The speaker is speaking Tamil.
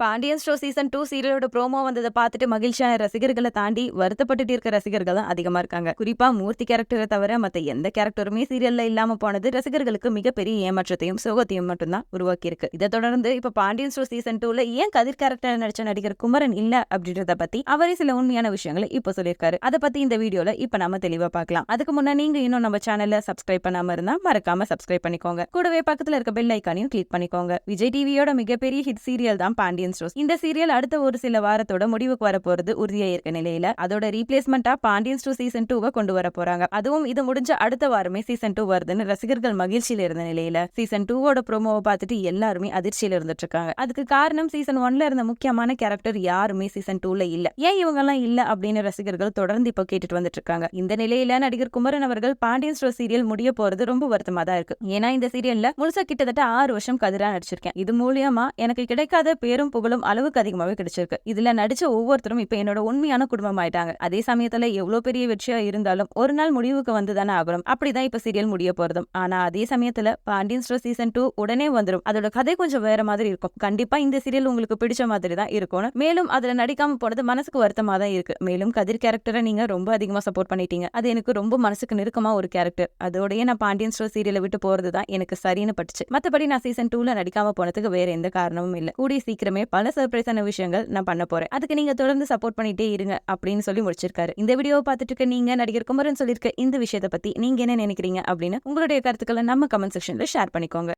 பாண்டியன் ஸ்டோ சீசன் டூ சீரியலோட ப்ரோமோ வந்ததை பார்த்துட்டு மகிழ்ச்சியான ரசிகர்களை தாண்டி வருத்தப்பட்டுட்டு இருக்க ரசிகர்கள் தான் அதிகமா இருக்காங்க. குறிப்பா மூர்த்தி கேரக்டரை தவிர மற்ற எந்த கேரக்டருமே சீரியல்ல இல்லாம போனது ரசிகர்களுக்கு மிகப்பெரிய ஏமாற்றத்தையும் சோகத்தையும் மட்டும்தான் உருவாக்கி இருக்கு இதை தொடர்ந்து இப்ப பாண்டியன் ஸ்டோ சீசன் டூல ஏன் கதிர் கேரக்டர் நடிச்ச நடிகர் குமரன் இல்ல அப்படின்றத பத்தி அவரே சில உண்மையான விஷயங்களை இப்ப சொல்லியிருக்காரு. அதை பத்தி இந்த வீடியோல இப்ப நாம தெளிவா பார்க்கலாம். அதுக்கு முன்னாடி நீங்க இன்னும் நம்ம சேனல்ல சப்ஸ்கிரைப் பண்ணாம இருந்தா மறக்காம சப்ஸ்கிரைப் பண்ணிக்கோங்க. கூடவே பக்கத்துல இருக்க பெல் ஐக்கானையும் கிளிக் பண்ணிக்கோங்க. விஜய் டிவியோட மிகப்பெரிய ஹிட் சீரியல் தான் பாண்டியன் ரோஸ். இந்த சீரியல் அடுத்த ஒரு சில வாரத்தோட முடிவுக்கு வர போறது உறுதியா இருக்க நிலையில அதோட ரீப்ளேஸ்மெண்டா பாண்டியன் டூ சீசன் டூவை கொண்டு வர போறாங்க. அதுவும் இது முடிஞ்ச அடுத்த வாரமே சீசன் டூ வருதுன்னு ரசிகர்கள் மகிழ்ச்சியில இருந்த நிலையில சீசன் டூவோட ப்ரோமோவை பார்த்துட்டு எல்லாருமே அதிர்ச்சியில இருந்துட்டு இருக்காங்க. அதுக்கு காரணம் சீசன் ஒன்ல இருந்த முக்கியமான கேரக்டர் யாருமே சீசன் டூல இல்ல. ஏன் இவங்க எல்லாம் இல்ல அப்படின்னு ரசிகர்கள் தொடர்ந்து இப்போ கேட்டுட்டு வந்துட்டு இருக்காங்க. இந்த நிலையில நடிகர் குமரன் அவர்கள் பாண்டியன் ஸ்டோர் சீரியல் முடிய போறது ரொம்ப வருத்தமா தான் இருக்கு. ஏன்னா இந்த சீரியல்ல முழுசா கிட்டத்தட்ட ஆறு வருஷம் கதிரா நடிச்சிருக்கேன். இது மூலியமா எனக்கு கிடைக்காத பேரும் புகழும் அளவுக்கு அதிகமாகவே கிடைச்சிருக்கு. இதுல நடிச்ச ஒவ்வொருத்தரும் இப்போ என்னோட உண்மையான குடும்பம் ஆயிட்டாங்க அதே சமயத்துல எவ்வளோ பெரிய வெற்றியா இருந்தாலும் ஒரு நாள் முடிவுக்கு வந்து தானே ஆகணும். அப்படிதான் இப்போ சீரியல் முடிய போறதும். ஆனா அதே சமயத்துல பாண்டியன் ஸ்டோர் சீசன் டூ உடனே வந்துடும் அதோட கதை கொஞ்சம் வேற மாதிரி இருக்கும். கண்டிப்பா இந்த சீரியல் உங்களுக்கு பிடிச்ச மாதிரி தான் இருக்கும் மேலும் அதுல நடிக்காம போனது மனசுக்கு வருத்தமா தான் இருக்கு. மேலும் கதிர் கேரக்டரை நீங்க ரொம்ப அதிகமா சப்போர்ட் பண்ணிட்டீங்க. அது எனக்கு ரொம்ப மனசுக்கு நெருக்கமா ஒரு கேரக்டர் அதோடய நான் பாண்டியன் ஸ்டோர் சீரியலை விட்டு போறது தான் எனக்கு சரின்னு பட்டுச்சு. மற்றபடி நான் சீசன் டூல நடிக்காம போனதுக்கு வேற எந்த காரணமும் இல்லை. கூடிய சீக்கிரமே பல சர்ப்ரைஸான விஷயங்கள் நான் பண்ண போறேன். அதுக்கு நீங்க தொடர்ந்து சப்போர்ட் பண்ணிட்டே இருங்க அப்படின்னு சொல்லி முடிச்சிருக்காரு. இந்த வீடியோவை பார்த்துட்டு இருக்க நீங்க நடிகர் குமரன் சொல்லியிருக்க இந்த விஷயத்தை பத்தி நீங்க என்ன நினைக்கிறீங்க அப்படின்னு உங்களுடைய கருத்துக்களை நம்ம கமெண்ட் செக்ஷன்ல ஷேர் பண்ணிக்கோங்க.